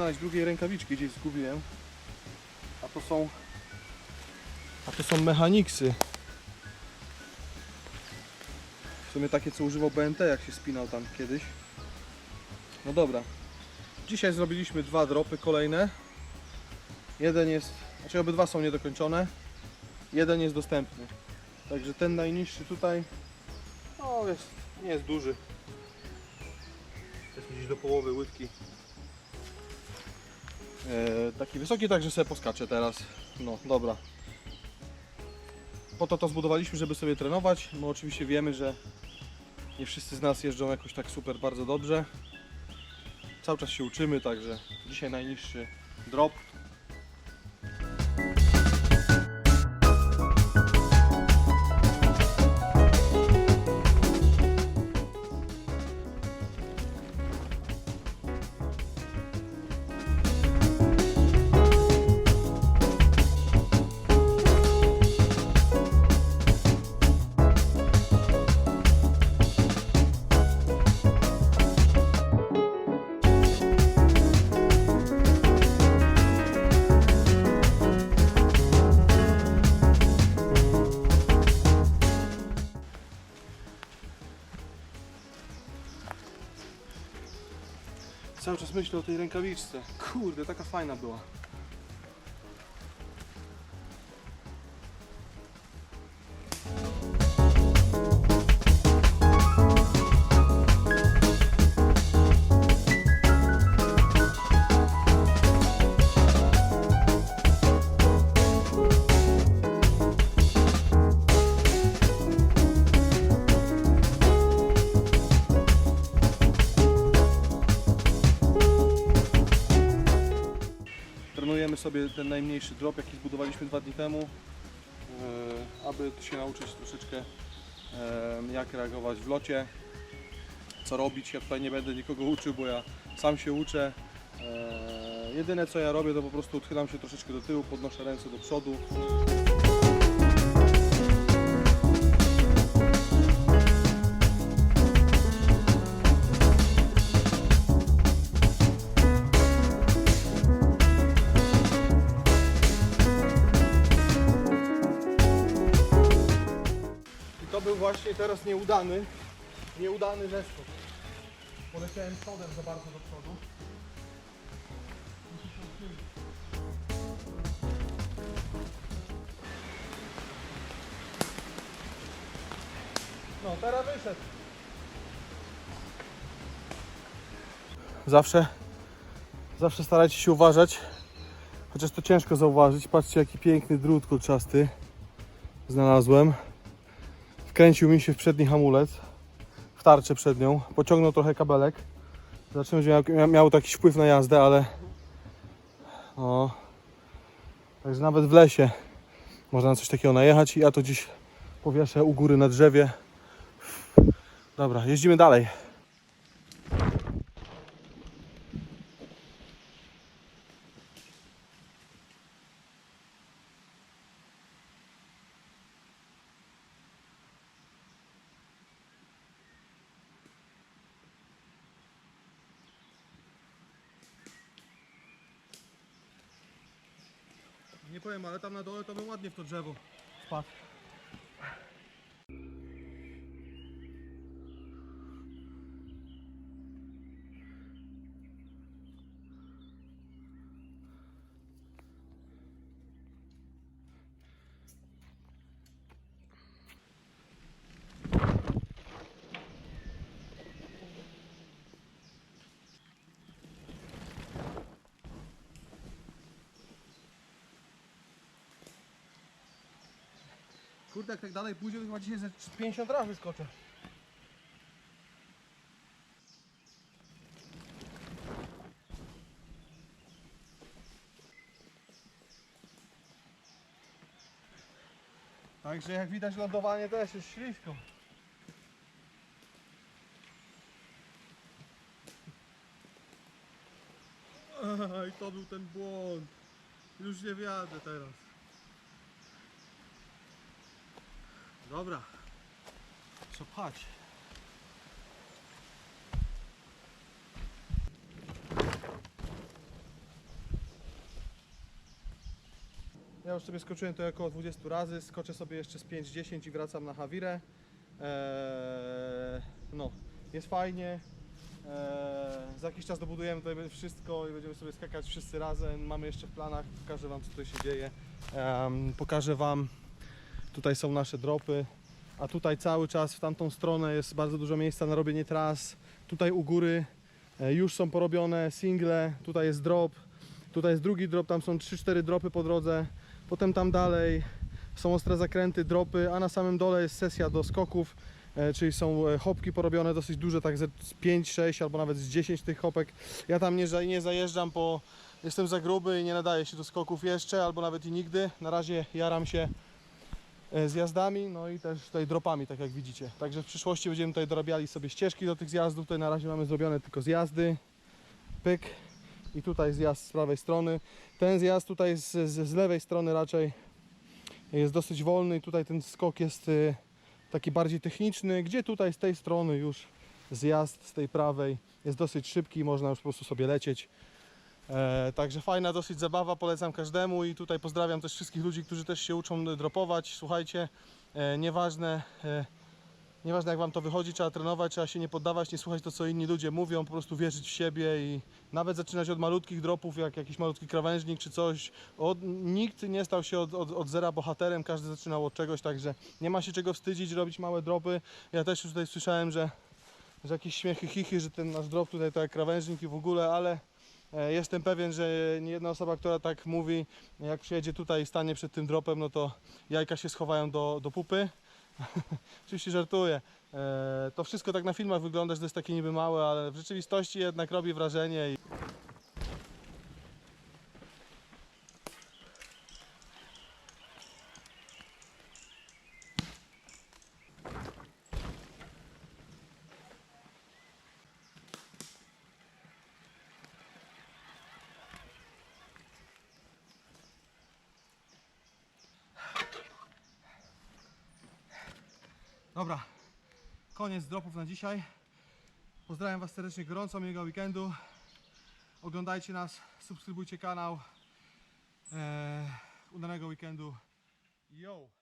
znaleźć drugiej rękawiczki, gdzieś zgubiłem. A to są... A to są mechaniksy. W sumie takie, co używał BNT, jak się spinał tam kiedyś. No dobra. Dzisiaj zrobiliśmy dwa dropy kolejne. Jeden jest, znaczy obydwa są niedokończone. Jeden jest dostępny. Także ten najniższy tutaj, no jest, nie jest duży. Jest gdzieś do połowy łydki. E, taki wysoki, także sobie poskaczę teraz. No, dobra. Po to to zbudowaliśmy, żeby sobie trenować. My oczywiście wiemy, że nie wszyscy z nas jeżdżą jakoś tak super bardzo dobrze. Cały czas się uczymy, także dzisiaj najniższy drop. Cały czas myślę o tej rękawiczce. Kurde, taka fajna była. Sobie ten najmniejszy drop, jaki zbudowaliśmy dwa dni temu, e, aby się nauczyć troszeczkę jak reagować w locie, co robić. Ja tutaj nie będę nikogo uczył, bo ja sam się uczę. E, Jedyne co ja robię to po prostu odchylam się troszeczkę do tyłu, podnoszę ręce do przodu. To był właśnie teraz nieudany, nieudany zeskok. Poleciałem przodem za bardzo do przodu. No, teraz wyszedł. Zawsze, zawsze starajcie się uważać, chociaż to ciężko zauważyć. Patrzcie, jaki piękny drut kolczasty znalazłem. Wkręcił mi się w przedni hamulec, w tarczę przednią, pociągnął trochę kabelek. Zobaczymy, że miał, miał to jakiś wpływ na jazdę, ale no, także nawet w lesie można na coś takiego najechać ja to dziś powieszę u góry na drzewie. Dobra, jeździmy dalej. Nie powiem, ale tam na dole to bym ładnie w to drzewo wpadł. Kurde, jak tak dalej pójdzie, to chyba dzisiaj ze 50 razy skoczę. Także jak widać lądowanie też jest ślisko. Aj, to był ten błąd. Już nie wjadę teraz. Dobra. Co? Ja już sobie skoczyłem to około 20 razy, skoczę sobie jeszcze z 5-10 i wracam na Hawirę. Eee, no, jest fajnie. Eee, za jakiś czas dobudujemy tutaj wszystko i będziemy sobie skakać wszyscy razem. Mamy jeszcze w planach, pokażę Wam co tutaj się dzieje. Eee, pokażę Wam tutaj są nasze dropy, a tutaj cały czas w tamtą stronę jest bardzo dużo miejsca na robienie tras. Tutaj u góry e, już są porobione single, tutaj jest drop, tutaj jest drugi drop, tam są 3-4 dropy po drodze. Potem tam dalej są ostre zakręty, dropy, a na samym dole jest sesja do skoków, e, czyli są e, hopki porobione dosyć duże, tak ze z 5, 6 albo nawet z 10 tych hopek. Ja tam nie, nie zajeżdżam, bo jestem za gruby i nie nadaje się do skoków jeszcze, albo nawet i nigdy. Na razie jaram się zjazdami, no i też tutaj dropami, tak jak widzicie. Także w przyszłości będziemy tutaj dorabiali sobie ścieżki do tych zjazdów. Tutaj na razie mamy zrobione tylko zjazdy. Pyk. I tutaj zjazd z prawej strony. Ten zjazd tutaj z, z, z lewej strony raczej jest dosyć wolny i tutaj ten skok jest y, taki bardziej techniczny, gdzie tutaj z tej strony już zjazd z tej prawej jest dosyć szybki, można już po prostu sobie lecieć. E, także fajna dosyć zabawa, polecam każdemu i tutaj pozdrawiam też wszystkich ludzi, którzy też się uczą dropować. Słuchajcie, e, nieważne, e, nieważne jak Wam to wychodzi, trzeba trenować, trzeba się nie poddawać, nie słuchać to co inni ludzie mówią, po prostu wierzyć w siebie i nawet zaczynać od malutkich dropów, jak jakiś malutki krawężnik czy coś. Od, nikt nie stał się od, od, od zera bohaterem, każdy zaczynał od czegoś, także nie ma się czego wstydzić, robić małe dropy. Ja też już tutaj słyszałem, że, że jakieś śmiechy, chichy, że ten nasz drop tutaj to jak krawężnik i w ogóle, ale Jestem pewien, że nie jedna osoba, która tak mówi, jak przyjedzie tutaj i stanie przed tym dropem, no to jajka się schowają do, do pupy. Oczywiście żartuję. E, To wszystko tak na filmach wygląda, że to jest takie niby małe, ale w rzeczywistości jednak robi wrażenie. Dobra, koniec dropów na dzisiaj. Pozdrawiam Was serdecznie gorąco, miłego weekendu. Oglądajcie nas, subskrybujcie kanał. Eee, udanego weekendu. Yo!